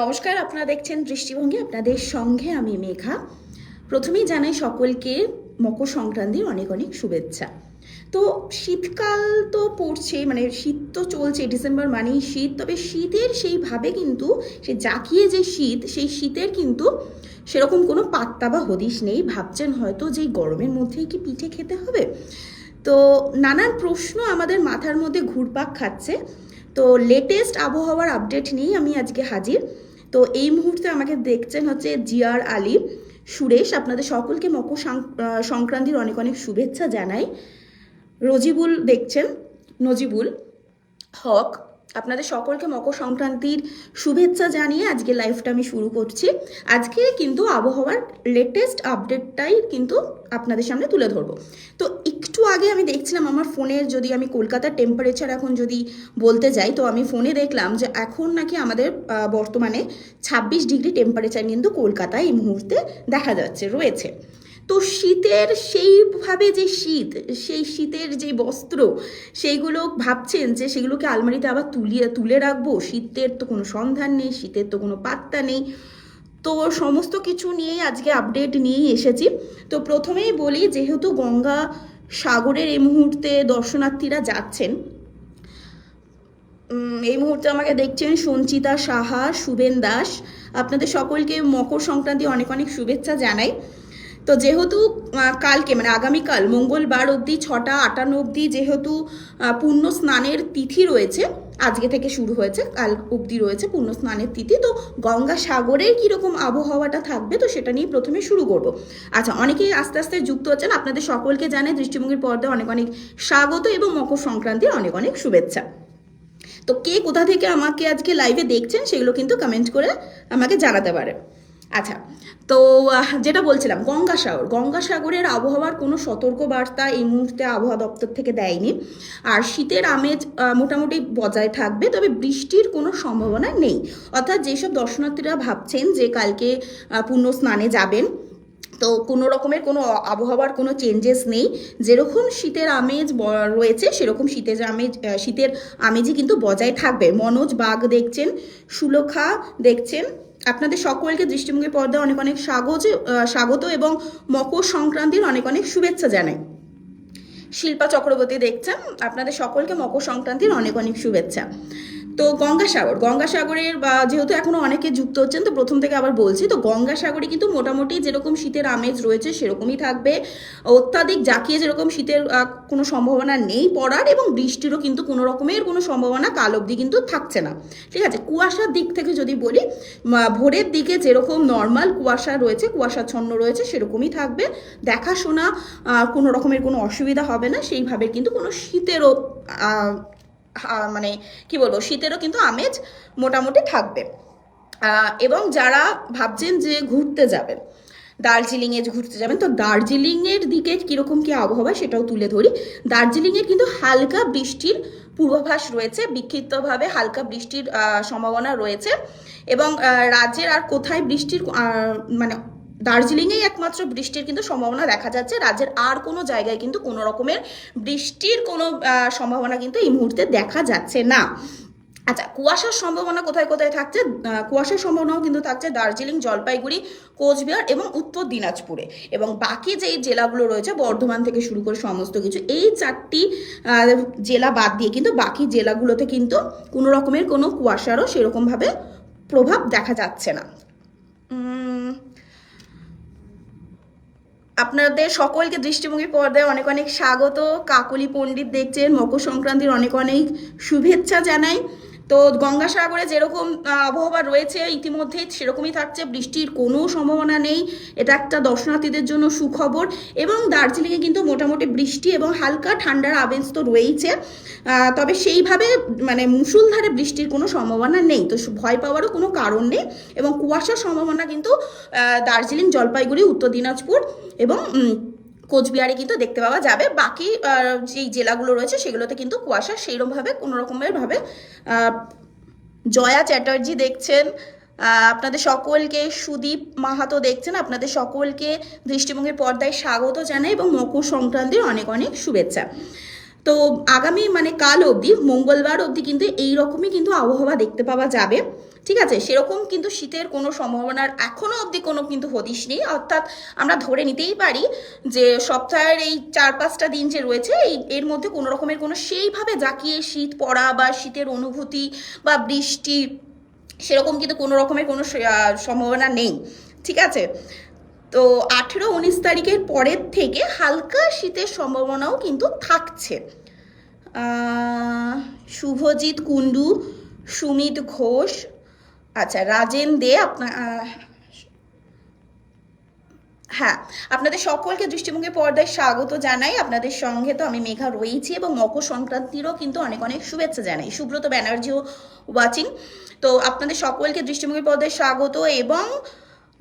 নমস্কার, আপনারা দেখছেন দৃষ্টিভঙ্গি, আপনাদের সঙ্গে আমি মেঘা। প্রথমেই জানাই সকলকে মকর সংক্রান্তির অনেক অনেক শুভেচ্ছা। তো শীতকাল তো পড়ছে মানে শীত তো চলছে, ডিসেম্বর মানেই শীত, তবে শীতের সেইভাবে কিন্তু, সে জাকিয়ে যে শীত, সেই শীতের কিন্তু সেরকম কোনো পাত্তা বা হদিশ নেই। ভাবছেন হয়তো যে গরমের মধ্যেই কি পিঠে খেতে হবে? তো নানান প্রশ্ন আমাদের মাথার মধ্যে ঘুরপাক খাচ্ছে। তো লেটেস্ট আবহাওয়ার আপডেট নিয়েই আমি আজকে হাজির। তো এই মুহূর্তে আমাকে দেখছেন হচ্ছে জিয়ার আলী, সুরেশ, আপনাদের সকলকে মকর সংক্রান্তির অনেক অনেক শুভেচ্ছা জানাই। রজিবুল দেখছেন, নজিবুল হক আপনাদের সকলকে মকর সংক্রান্তির শুভেচ্ছা জানিয়ে আজকে লাইভটা আমি শুরু করছি। আজকে কিন্তু আবহাওয়ার লেটেস্ট আপডেটটাই কিন্তু আপনাদের সামনে তুলে ধরবো। তো একটু আগে আমি দেখছিলাম আমার ফোনের যদি আমি কলকাতার টেম্পারেচার এখন যদি বলতে যাই, তো আমি ফোনে দেখলাম যে এখন নাকি আমাদের বর্তমানে ছাব্বিশ ডিগ্রি টেম্পারেচার কিন্তু কলকাতায় এই মুহূর্তে দেখা যাচ্ছে, রয়েছে। তো শীতের সেইভাবে যে শীত, সেই শীতের যে বস্ত্র, সেইগুলো ভাবছেন যে সেগুলোকে আলমারিতে আবার তুলিয়ে, তুলে রাখব। শীতের তো কোনো সন্ধান নেই, শীতের তো কোনো পাত্তা নেই। তো সমস্ত কিছু নিয়েই আজকে আপডেট নিয়েই এসেছি। তো প্রথমেই বলি, যেহেতু গঙ্গা সাগরের এই মুহূর্তে দর্শনার্থীরা যাচ্ছেন এই মুহূর্তে আমাকে দেখছেন সঞ্চিতা সাহা, শুভেন দাস। আপনাদের সকলকে মকর সংক্রান্তি অনেক অনেক শুভেচ্ছা জানাই। তো যেহেতু কালকে মানে আগামীকাল, মঙ্গলবার অবধি ছটা, আটান্ন অবধি যেহেতু পূর্ণ স্নানের তিথি রয়েছে, আজকে থেকে শুরু হয়েছে, কাল অবধি রয়েছে পূর্ণ স্নানের তিথি, তো গঙ্গা সাগরের কীরকম আবহাওয়াটা থাকবে, তো সেটা নিয়ে প্রথমে শুরু করব। আচ্ছা অনেকেই আস্তে আস্তে যুক্ত হচ্ছেন আপনাদের সকলকে জানাই দৃষ্টিভঙ্গির পর্দায় অনেক অনেক স্বাগত এবং মকর সংক্রান্তির অনেক অনেক শুভেচ্ছা। তো কে কোথা থেকে আমাকে আজকে লাইভে দেখছেন, সেগুলো কিন্তু কমেন্ট করে আমাকে জানাতে পারে আচ্ছা তো যেটা বলছিলাম গঙ্গাসাগর গঙ্গাসাগরের আবহাওয়ার কোনো সতর্ক বার্তা এই মুহূর্তে আবহাওয়া দপ্তর থেকে দেয়নি। আর শীতের আমেজ মোটামুটি বজায় থাকবে, তবে বৃষ্টির কোনো সম্ভাবনা নেই। অর্থাৎ যেসব দর্শনার্থীরা ভাবছেন যে কালকে পূর্ণ স্নানে যাবেন, তো কোনো রকমের কোনো আবহাওয়ার কোনো চেঞ্জেস নেই। যেরকম শীতের আমেজ রয়েছে, সেরকম শীতের আমেজ শীতের আমেজই কিন্তু বজায় থাকবে। মনোজ বাঘ দেখছেন, সুলখা দেখছেন আপনাদের সকলকে দৃষ্টিভঙ্গি পর্দায় অনেক অনেক স্বাগত স্বাগত এবং মকর সংক্রান্তির অনেক অনেক শুভেচ্ছা জানাই। শিল্পা চক্রবর্তী দেখছেন, আপনাদের সকলকে মকর সংক্রান্তির অনেক অনেক শুভেচ্ছা। তো গঙ্গাসাগর, গঙ্গাসাগরের বা যেহেতু এখনও অনেকে যুক্ত হচ্ছেন, তো প্রথম থেকে আবার বলছি, তো গঙ্গাসাগরে কিন্তু মোটামুটি যেরকম শীতের আমেজ রয়েছে সেরকমই থাকবে। অত্যাধিক জাকিয়ে যেরকম শীতের কোনো সম্ভাবনা নেই পড়ার এবং বৃষ্টিরও কিন্তু কোনো রকমের কোনো সম্ভাবনা কাল অবধি কিন্তু থাকছে না। ঠিক আছে, কুয়াশার দিক থেকে যদি বলি ভোরের দিকে যেরকম নর্মাল কুয়াশা রয়েছে, কুয়াশাচ্ছন্ন রয়েছে সেরকমই থাকবে। দেখাশোনা কোনো রকমের কোনো অসুবিধা হবে না, সেইভাবে কিন্তু কোনো শীতেরও মানে কি বলব, শীতেরও কিন্তু আমেজ মোটামুটি থাকবে। এবং যারা ভাবছেন যে ঘুরতে যাবেন, দার্জিলিংয়ে ঘুরতে যাবেন, তো দার্জিলিংয়ের দিকে কীরকম কী আবহাওয়া সেটাও তুলে ধরি। দার্জিলিংয়ের কিন্তু হালকা বৃষ্টির পূর্বাভাস রয়েছে, বিক্ষিপ্তভাবে হালকা বৃষ্টির সম্ভাবনা রয়েছে। এবং রাজ্যের আর কোথায় বৃষ্টির মানে দার্জিলিংয়েই একমাত্র বৃষ্টির কিন্তু সম্ভাবনা দেখা যাচ্ছে। রাজ্যের আর কোনো জায়গায় কিন্তু কোনো রকমের বৃষ্টির কোনো সম্ভাবনা কিন্তু এই মুহূর্তে দেখা যাচ্ছে না। আচ্ছা কুয়াশার সম্ভাবনা কোথায় কোথায় থাকছে? কুয়াশার সম্ভাবনাও কিন্তু থাকছে দার্জিলিং, জলপাইগুড়ি, কোচবিহার এবং উত্তর দিনাজপুরে। এবং বাকি যেই জেলাগুলো রয়েছে, বর্ধমান থেকে শুরু করে সমস্ত কিছু, এই চারটি জেলা বাদ দিয়ে কিন্তু বাকি জেলাগুলোতে কিন্তু কোনো রকমের কোনো কুয়াশারও সেরকমভাবে প্রভাব দেখা যাচ্ছে না। আপনাদের সকলকে দৃষ্টিভঙ্গি পর্দায় অনেক অনেক স্বাগত। কাকলি পণ্ডিত দেখছেন, মকর সংক্রান্তির অনেক অনেক শুভেচ্ছা জানাই। তো গঙ্গাসাগরে যেরকম আবহাওয়া রয়েছে ইতিমধ্যেই সেরকমই থাকছে। বৃষ্টির কোনো সম্ভাবনা নেই। এটা একটা দর্শনার্থীদের জন্য সুখবর। এবং দার্জিলিংয়ে কিন্তু মোটামুটি বৃষ্টি এবং হালকা ঠান্ডার আবেশ তো রয়েইছে। তবে সেইভাবে মানে মুষলধারে বৃষ্টির কোনো সম্ভাবনা নেই। তো ভয় পাওয়ারও কোনো কারণ নেই। এবং কুয়াশার সম্ভাবনা কিন্তু দার্জিলিং, জলপাইগুড়ি, উত্তর দিনাজপুর এবং কোচবিহারে কিন্তু দেখতে পাওয়া যাবে। বাকি যেই জেলাগুলো রয়েছে সেগুলোতে কিন্তু কুয়াশা সেইরকমভাবে কোনো রকমের ভাবে জয়া চ্যাটার্জি দেখছেন আপনাদের সকলকে, সুদীপ মাহাতো দেখছেন, আপনাদের সকলকে দৃষ্টিভঙ্গির পর্দায় স্বাগত জানাই এবং মকর সংক্রান্তির অনেক অনেক শুভেচ্ছা। তো আগামী মানে কাল অবধি, মঙ্গলবার অবধি কিন্তু এই রকমই কিন্তু আবহাওয়া দেখতে পাওয়া যাবে। ঠিক আছে? সেরকম কিন্তু শীতের কোনো সম্ভাবনার এখনও অবধি কোনো কিন্তু হদিশ নেই। অর্থাৎ আমরা ধরে নিতেই পারি যে সপ্তাহের এই চার পাঁচটা দিন যে রয়েছে, এই এর মধ্যে কোনো রকমের কোনো সেইভাবে জাকিয়ে শীত পড়া বা শীতের অনুভূতি বা বৃষ্টি, সেরকম কিন্তু কোনো রকমের কোনো সম্ভাবনা নেই। ঠিক আছে? তো আঠেরো উনিশ তারিখের পরের থেকে হালকা শীতের সম্ভাবনাও কিন্তু থাকছে। শুভজিৎ কুণ্ডু, সুমিত ঘোষ আচ্ছা রাজেন দে আপনার হ্যাঁ আপনাদের সকলকে দৃষ্টিভঙ্গি পর্দায় স্বাগত জানাই। আপনাদের সঙ্গে তো আমি মেঘা রয়েছি এবং মকর সংক্রান্তিরও কিন্তু অনেক অনেক শুভেচ্ছা জানাই। সুব্রত ব্যানার্জিও ওয়াচিং তো আপনাদের সকলকে দৃষ্টিভঙ্গি পর্দায় স্বাগত এবং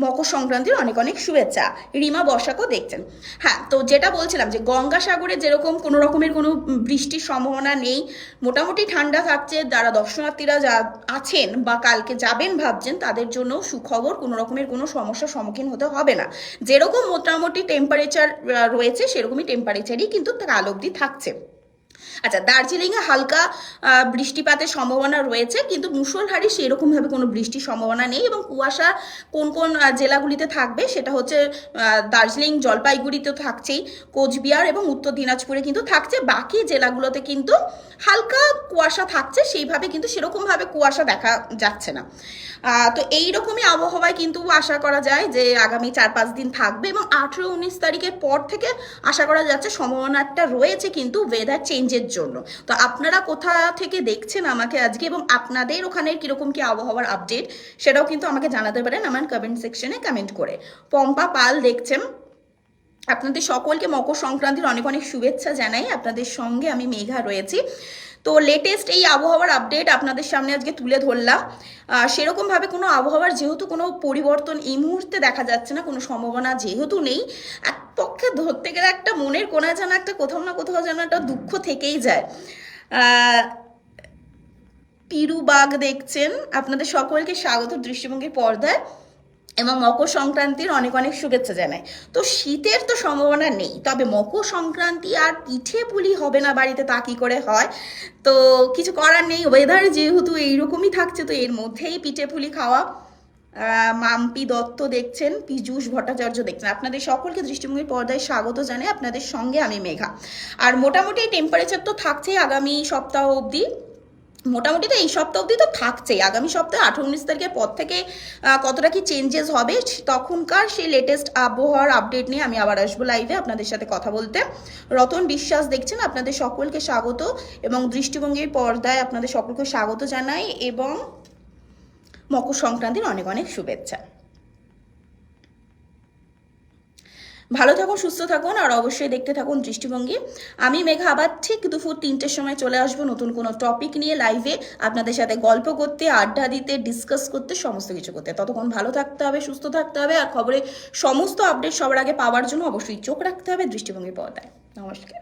মকর সংক্রান্তির অনেক অনেক শুভেচ্ছা। রিমা বর্ষাকেও দেখছেন। হ্যাঁ তো যেটা বলছিলাম যে গঙ্গাসাগরে যেরকম কোনো রকমের কোনো বৃষ্টির সম্ভাবনা নেই, মোটামুটি ঠান্ডা থাকছে, যারা দর্শনার্থীরা যা আছেন বা কালকে যাবেন ভাবছেন, তাদের জন্য সুখবর কোনো রকমের কোনো সমস্যার সম্মুখীন হতে হবে না। যেরকম মোটামুটি টেম্পারেচার রয়েছে, সেরকমই টেম্পারেচারই কিন্তু কাল অবধি থাকছে। আচ্ছা দার্জিলিংয়ে হালকা বৃষ্টিপাতের সম্ভাবনা রয়েছে, কিন্তু মুসলহারি সেরকমভাবে কোনো বৃষ্টির সম্ভাবনা নেই এবং কুয়াশা কোন কোন জেলাগুলিতে থাকবে সেটা হচ্ছে দার্জিলিং জলপাইগুড়িতে থাকছেই, কোচবিহার এবং উত্তর দিনাজপুরে কিন্তু থাকছে, বাকি জেলাগুলোতে কিন্তু হালকা কুয়াশা থাকছে, সেইভাবে কিন্তু সেরকমভাবে কুয়াশা দেখা যাচ্ছে না। তো এই রকমই আবহাওয়ায় কিন্তু আশা করা যায় যে আগামী চার পাঁচ দিন থাকবে এবং আঠেরো উনিশ তারিখের পর থেকে আশা করা যাচ্ছে সম্ভাবনাটা রয়েছে কিন্তু ওয়েদার চেঞ্জের জন্য। তো আপনারা কোথা থেকে দেখছেন আমাকে আজকে এবং আপনাদের ওখানের কীরকম কি আবহাওয়ার আপডেট সেটাও কিন্তু আমাকে জানাতে পারেন আমার কমেন্ট সেকশনে কমেন্ট করে। পম্পা পাল দেখছেন। আপনাদের সকলকে মকর সংক্রান্তির অনেক অনেক শুভেচ্ছা জানাই। আপনাদের সঙ্গে আমি মেঘা রয়েছি। তো লেটেস্ট এই আবহাওয়ার আপডেট আপনাদের সামনে আজকে তুলে ধরলাম। সেরকমভাবে কোনো আবহাওয়ার যেহেতু কোনো পরিবর্তন এই মুহূর্তে দেখা যাচ্ছে না, কোনো সম্ভাবনা যেহেতু নেই, এক পক্ষে ধরতে গেলে একটা মনের কোনায় যেন একটা কোথাও না কোথাও যেন একটা দুঃখ থেকেই যায়। পিরু বাঘ দেখছেন। আপনাদের সকলকে স্বাগত দৃষ্টিভঙ্গির পর্দায়। এবং মকর সংক্রান্তির অনেক অনেক শুভেচ্ছা জানায় তো শীতের তো সম্ভাবনা নেই, তবে মকর সংক্রান্তি আর পিঠে পুলি হবে না বাড়িতে তা কি করে হয়? তো কিছু করার নেই ওয়েদার যেহেতু এইরকমই থাকছে, তো এর মধ্যেই পিঠে পুলি খাওয়া। মাম্পি দত্ত দেখছেন, পীযূষ ভট্টাচার্য দেখছেন। আপনাদের সকলকে দৃষ্টিভঙ্গির পর্দায় স্বাগত জানাই, আপনাদের সঙ্গে আমি মেঘা। আর মোটামুটি টেম্পারেচার তো থাকছেই আগামী সপ্তাহ অবধি। মোটামুটি তো এই সপ্তাহ অবধি তো থাকছেই। আগামী সপ্তাহে আঠারো উনিশ তারিখের পর থেকে কতটা কি চেঞ্জেস হবে তখনকার সেই লেটেস্ট আবহাওয়ার আপডেট নিয়ে আমি আবার আসব লাইভে আপনাদের সাথে কথা বলতে। রতন বিশ্বাস দেখছেন, আপনাদের সকলকে স্বাগত এবং দৃষ্টিভঙ্গির পর্দায় আপনাদের সকলকে স্বাগত জানাই এবং মকর সংক্রান্তির অনেক অনেক শুভেচ্ছা। ভালো থাকুন, সুস্থ থাকুন আর অবশ্যই দেখতে থাকুন দৃষ্টিভঙ্গি। আমি মেঘা আবার ঠিক দুপুর তিনটের সময় চলে আসব নতুন কোনো টপিক নিয়ে লাইভে আপনাদের সাথে গল্প করতে, আড্ডা দিতে ডিসকাস করতে, সমস্ত কিছু করতে। ততক্ষণ ভালো থাকতে হবে, সুস্থ থাকতে হবে আর খবরে সমস্ত আপডেট সবার আগে পাওয়ার জন্য অবশ্যই চোখ রাখতে হবে দৃষ্টিভঙ্গি পর্দায়। নমস্কার।